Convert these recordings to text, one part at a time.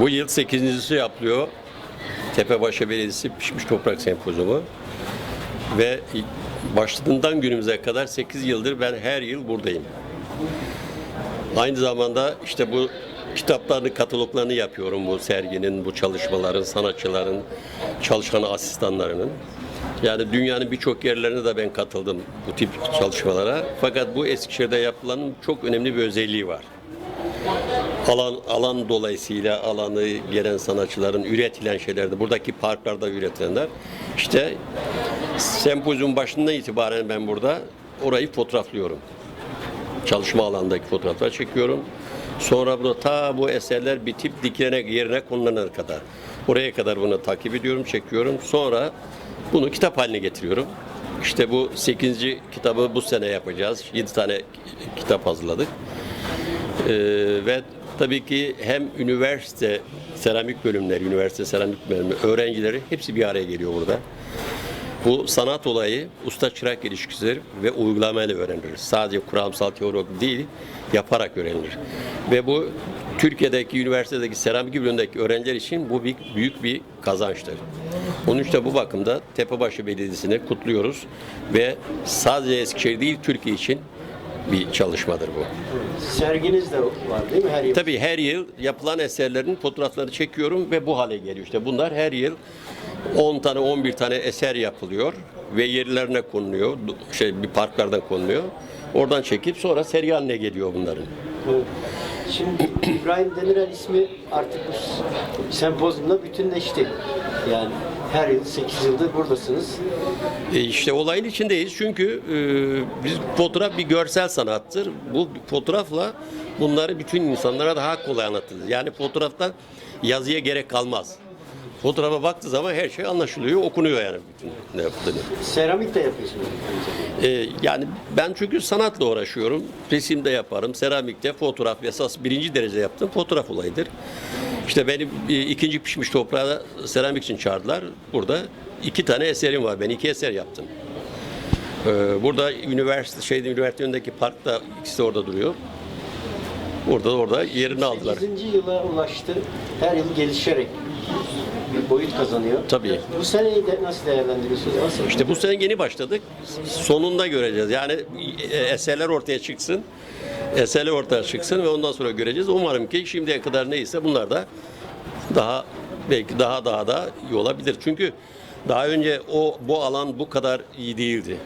Bu yıl 8.si yapılıyor. Tepebaşı Belediyesi Pişmiş Toprak Sempozyumu. Ve başladığından günümüze kadar 8 yıldır ben her yıl buradayım. Aynı zamanda işte bu kitaplarını, kataloglarını yapıyorum bu serginin, bu çalışmaların, sanatçıların, çalışan asistanlarının. Yani dünyanın birçok yerlerine de ben katıldım bu tip çalışmalara. Fakat bu Eskişehir'de yapılanın çok önemli bir özelliği var. Alan alan dolayısıyla alanı gelen sanatçıların üretilen şeylerde buradaki parklarda üretilenler işte sempozyum başından itibaren ben burada orayı fotoğraflıyorum çalışma alanındaki fotoğraflar çekiyorum. Sonra burada ta bu eserler bitip dikene yerine konulana kadar. Oraya kadar bunu takip ediyorum, çekiyorum. Sonra bunu kitap haline getiriyorum. İşte bu 8. kitabı bu sene yapacağız. 7 tane kitap hazırladık. Ee, ve tabii ki hem üniversite seramik bölümleri, üniversite seramik bölümü öğrencileri hepsi bir araya geliyor burada. Bu sanat olayı usta çırak ilişkisidir ve uygulamayla öğrenilir. Sadece kuramsal teori değil, yaparak öğrenilir. Ve bu Türkiye'deki üniversitedeki seramik bölümündeki öğrenciler için bu bir, büyük bir kazançtır. Onun için de bu bakımda Tepebaşı Belediyesi'ni kutluyoruz ve sadece Eskişehir değil Türkiye için bir çalışmadır bu. Serginiz de var değil mi her yıl? Tabii her yıl yapılan eserlerin fotoğrafları çekiyorum ve bu hale geliyor. İşte bunlar her yıl 10 tane 11 tane eser yapılıyor ve yerlerine konuluyor. Şey bir parklardan konuluyor. Oradan çekip sonra seri haline geliyor bunların. Evet. Şimdi İbrahim Demirel ismi artık bu sempozyumda bütünleşti. Yani her yıl 8 yıldır buradasınız. E işte olayın içindeyiz çünkü e, biz fotoğraf bir görsel sanattır. Bu fotoğrafla bunları bütün insanlara daha kolay anlatılır. Yani fotoğraftan yazıya gerek kalmaz. Fotoğrafa baktığı zaman her şey anlaşılıyor, okunuyor yani bütün ne yaptığını. Seramik de yapıyorsunuz. Ee, yani ben çünkü sanatla uğraşıyorum. Resim de yaparım, seramikte, fotoğraf esas birinci derece yaptığım fotoğraf olayıdır. İşte beni e, ikinci pişmiş toprağa seramik için çağırdılar. Burada iki tane eserim var. Ben iki eser yaptım. Ee, burada üniversite şeyde üniversite önündeki parkta ikisi orada duruyor. Burada orada yerini aldılar. 8. yıla ulaştı. Her yıl gelişerek bir boyut kazanıyor. Tabii. Bu seneyi de nasıl değerlendiriyorsunuz? Nasıl? İşte bu sene yeni başladık. Sonunda göreceğiz. Yani e, eserler ortaya çıksın. Eserler ortaya çıksın ve ondan sonra göreceğiz. Umarım ki şimdiye kadar neyse bunlar da daha belki daha daha da iyi olabilir. Çünkü daha önce o bu alan bu kadar iyi değildi.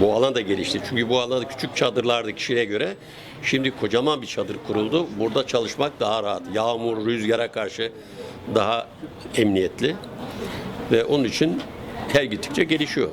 Bu alan da gelişti. Çünkü bu alanda küçük çadırlardı kişiye göre. Şimdi kocaman bir çadır kuruldu. Burada çalışmak daha rahat. Yağmur, rüzgara karşı daha emniyetli. Ve onun için her gittikçe gelişiyor.